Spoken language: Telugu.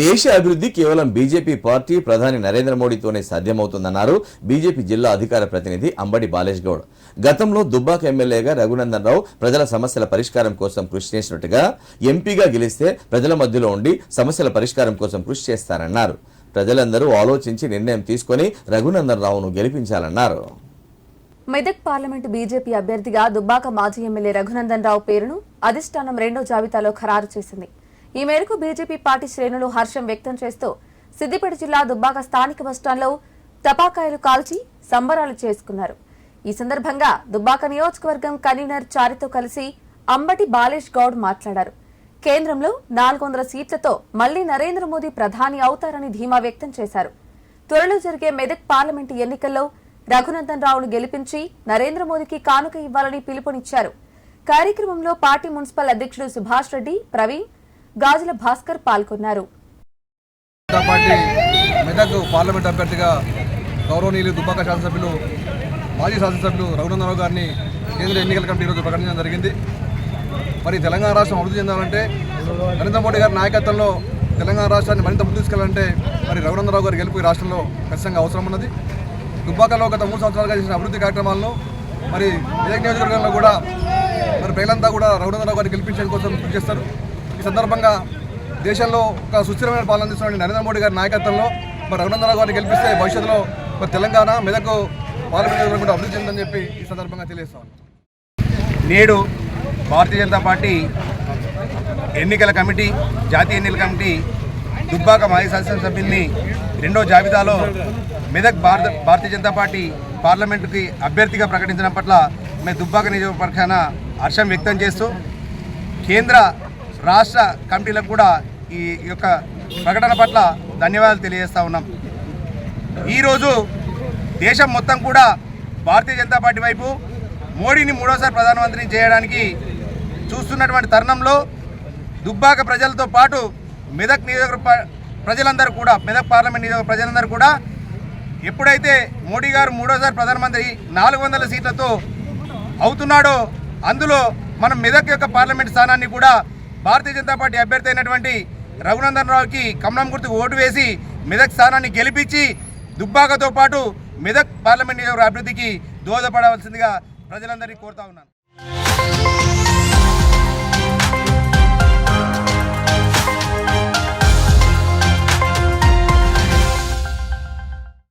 దేశ అభివృద్ధి కేవలం బీజేపీ పార్టీ ప్రధాని నరేంద్ర మోడీతోనే సాధ్యమవుతుందన్నారు బీజేపీ జిల్లా అధికార ప్రతినిధి అంబడి బాలేష్ గౌడ్ గతంలో దుబ్బాక ఎమ్మెల్యేగా రఘునందన్ రావు ప్రజల సమస్యల పరిష్కారం కోసం కృషి చేసినట్టుగా ఎంపీగా గెలిస్తే ప్రజల మధ్యలో ఉండి సమస్యల పరిష్కారం కోసం కృషి చేస్తారన్నారు. ప్రజలందరూ ఆలోచించి నిర్ణయం తీసుకొని రఘునందన్ రావును గెలిపించాలన్నారు. మెదక్ పార్లమెంటు బీజేపీ అభ్యర్థిగా దుబ్బాక మాజీ ఎమ్మెల్యే రఘునందన్ రావు పేరును అధిష్టానం రెండో జాబితాలో ఖరారు చేసింది. ఈ మేరకు బీజేపీ పార్టీ శ్రేణులు హర్షం వ్యక్తం చేస్తూ సిద్దిపేట జిల్లా దుబ్బాక స్థానిక బస్టాండ్లో తపాకాయలు కాల్చి సంబరాలు చేసుకున్నారు. ఈ సందర్భంగా దుబ్బాక నియోజకవర్గం కన్వీనర్ చారితో కలిసి అంబటి బాలేష్ గౌడ్ మాట్లాడారు. కేంద్రంలో నాలుగు వందల సీట్లతో మళ్ళీ నరేంద్ర మోదీ ప్రధాని అవుతారని ధీమా వ్యక్తం చేశారు. త్వరలో జరిగే మెదక్ పార్లమెంటు ఎన్నికల్లో రఘునందన్ రావును గెలిపించి నరేంద్ర మోదీకి కానుక ఇవ్వాలని పిలుపునిచ్చారు. కార్యక్రమంలో పార్టీ మున్సిపల్ అధ్యక్షుడు సుభాష్ రెడ్డి ప్రవీణ్ గాజుల భాస్కర్ పాల్గొన్నారు. పార్టీ మెదక్ పార్లమెంట్ అభ్యర్థిగా గౌరవనీయులు దుబ్బాక శాసనసభ్యులు మాజీ శాసనసభ్యులు రఘునందరావు గారిని కేంద్ర ఎన్నికల కమిటీ ఈరోజు ప్రకటించడం జరిగింది. మరి తెలంగాణ రాష్ట్రం అభివృద్ధి చెందాలంటే నరేంద్ర మోడీ గారి నాయకత్వంలో తెలంగాణ రాష్ట్రాన్ని మరింత ముందు తీసుకెళ్ళాలంటే మరి రఘునందరావు గారి గెలుపు ఈ రాష్ట్రంలో ఖచ్చితంగా అవసరం ఉన్నది. దుబ్బాకలో గత మూడు సంవత్సరాలుగా చేసిన అభివృద్ధి కార్యక్రమాలను మరి మెదక్ నియోజకవర్గంలో కూడా మరి ప్రజలంతా కూడా రఘునందరావు గారిని గెలిపించడం కోసం కృషి చేస్తారు. ఈ సందర్భంగా దేశంలో ఒక సుస్థిరమైన పాలన అందిస్తున్న నరేంద్ర మోడీ గారి నాయకత్వంలో మరి రఘునందరావు గారిని గెలిపిస్తే భవిష్యత్తులో మరి తెలంగాణ మెదక్ పార్లమెంట్ కూడా అభివృద్ధి చెందని చెప్పి ఈ సందర్భంగా తెలియజేస్తాం నేడు భారతీయ జనతా పార్టీ ఎన్నికల కమిటీ జాతీయ ఎన్నికల కమిటీ దుబ్బాక మాజీ శాసనసభ్యుల్ని రెండో జాబితాలో మెదక్ భారత భారతీయ జనతా పార్టీ పార్లమెంటుకి అభ్యర్థిగా ప్రకటించడం పట్ల మేము దుబ్బాక నియోజకవర్గాన హర్షం వ్యక్తం చేస్తూ కేంద్ర రాష్ట్ర కమిటీలకు కూడా ఈ యొక్క ప్రకటన పట్ల ధన్యవాదాలు తెలియజేస్తా ఉన్నాం. ఈరోజు దేశం మొత్తం కూడా భారతీయ జనతా పార్టీ వైపు మోడీని మూడోసారి ప్రధానమంత్రిని చేయడానికి చూస్తున్నటువంటి తరుణంలో దుబ్బాక ప్రజలతో పాటు మెదక్ నియోజక ప్రజలందరూ కూడా మెదక్ పార్లమెంట్ నియోజక ప్రజలందరూ కూడా ఎప్పుడైతే మోడీ గారు మూడోసారి ప్రధానమంత్రి నాలుగు వందల సీట్లతో అవుతున్నాడో అందులో మనం మెదక్ యొక్క పార్లమెంట్ స్థానాన్ని కూడా భారతీయ జనతా పార్టీ అభ్యర్థి అయినటువంటి రఘునందన్ రావుకి కమలం గుర్తుకు ఓటు వేసి మెదక్ స్థానాన్ని గెలిపించి దుబ్బాకతో పాటు మెదక్ పార్లమెంట్ నియోజకవర్గ అభివృద్ధికి దోహదపడవలసిందిగా ప్రజలందరినీ కోరుతా ఉన్నాను.